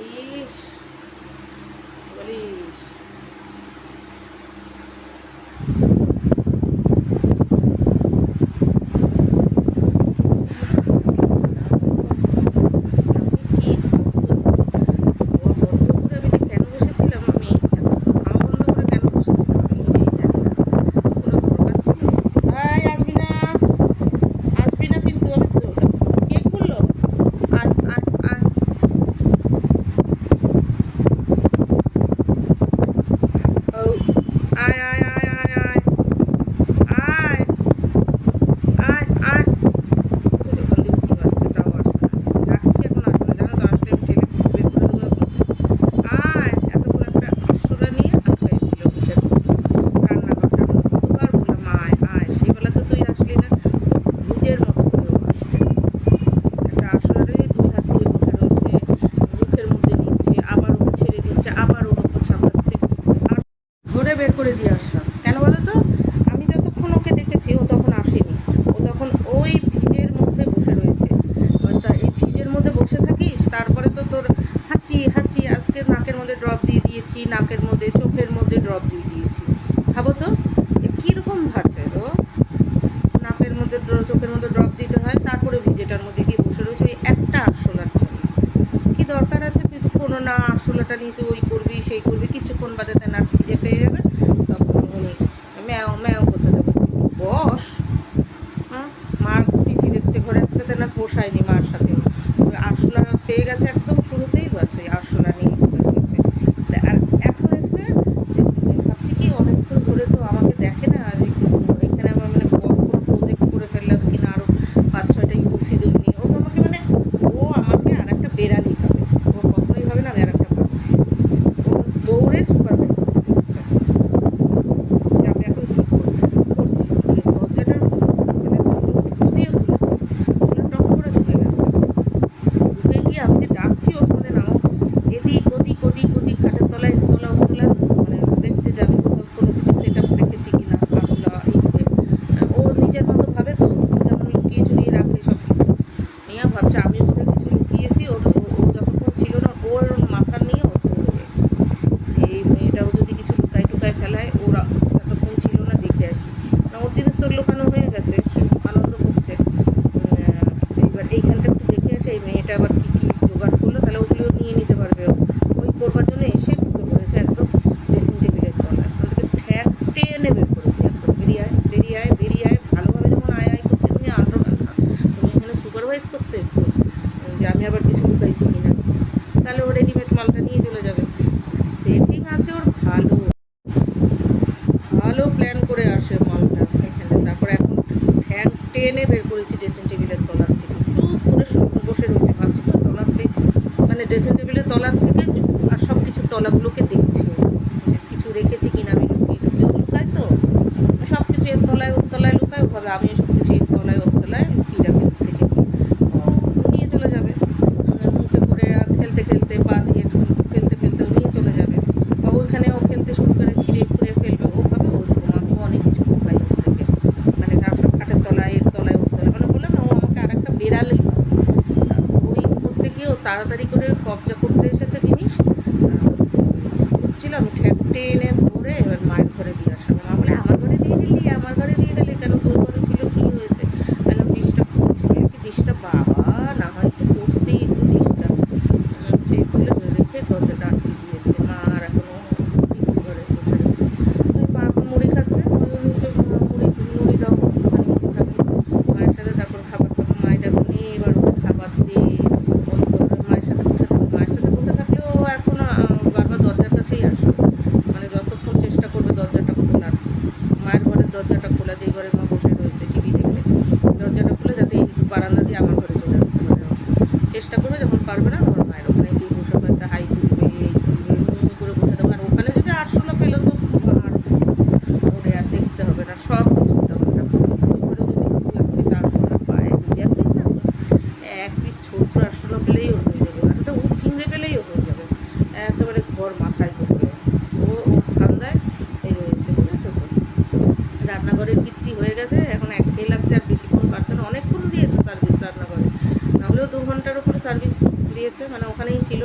Ixi. Olha. দিয়েছি নাকের মধ্যে, চোখের মধ্যে ড্রপ দিয়ে দিয়েছি। ভাবো তো কীরকম ধরছে তো নাকের মধ্যে চোখের মধ্যে ড্রপ দিতে হয়, তারপরে ভিজেটার মধ্যে গিয়ে বসে রয়েছে ওই একটা আরশোলার জন্য। কী দরকার আছে? তুই তো কোনো না আরশোলাটা নিয়ে তুই ওই করবি, সেই করবি, কিছুক্ষণ বাদে তাই নাক ভিজে পেয়ে যাবে, তখন উনি ম্যাও ম্যাও নিয়ে ভাবছে আমিও টেনে বের করেছি ড্রেসিং টেবিলের তলার থেকে। চুপ করে বসে রয়েছে, ভাবছি তো তলার থেকে মানে ড্রেসিং টেবিলের তলার থেকে আর সব কিছু তলাগুলোকে দেখছি। কিছু রেখেছি কিনা আমি লুকিয়ে লুকিয়ে লুকায় তো সব কিছু এর তলায় ওর তলায় লুকায়, ওভাবে আমি তাড়াতাড়ি করে কবজা করতে এসেছে জিনিস ছিলাম ঠেকটে এনে দরজাটা খোলা দিয়ে ঘরে মা বসে রয়েছে টিভি দেখতে। দরজাটা খুলে যাতে এই বারান্দা দিয়ে আমার ঘরে চলে আসতে পারে। চেষ্টা করবে যখন পারবে না, আমার মায়ের ওখানে গিয়ে বসে একটা হাই তুলবে, এই তুলবে করে বসে দেবে আর ওখানে যদি আটশোলা পেলে তো আর ওরে আর দেখতে হবে না, সব কিছু এক পিস ছোট আটশোলা পেলেই ওর হয়ে যাবে। একটা চিংড়ে পেলেই হয়ে যাবে। একেবারে ঘর মাথায় করে। সার্ভিস দিয়েছে মানে ওখানেই ছিল।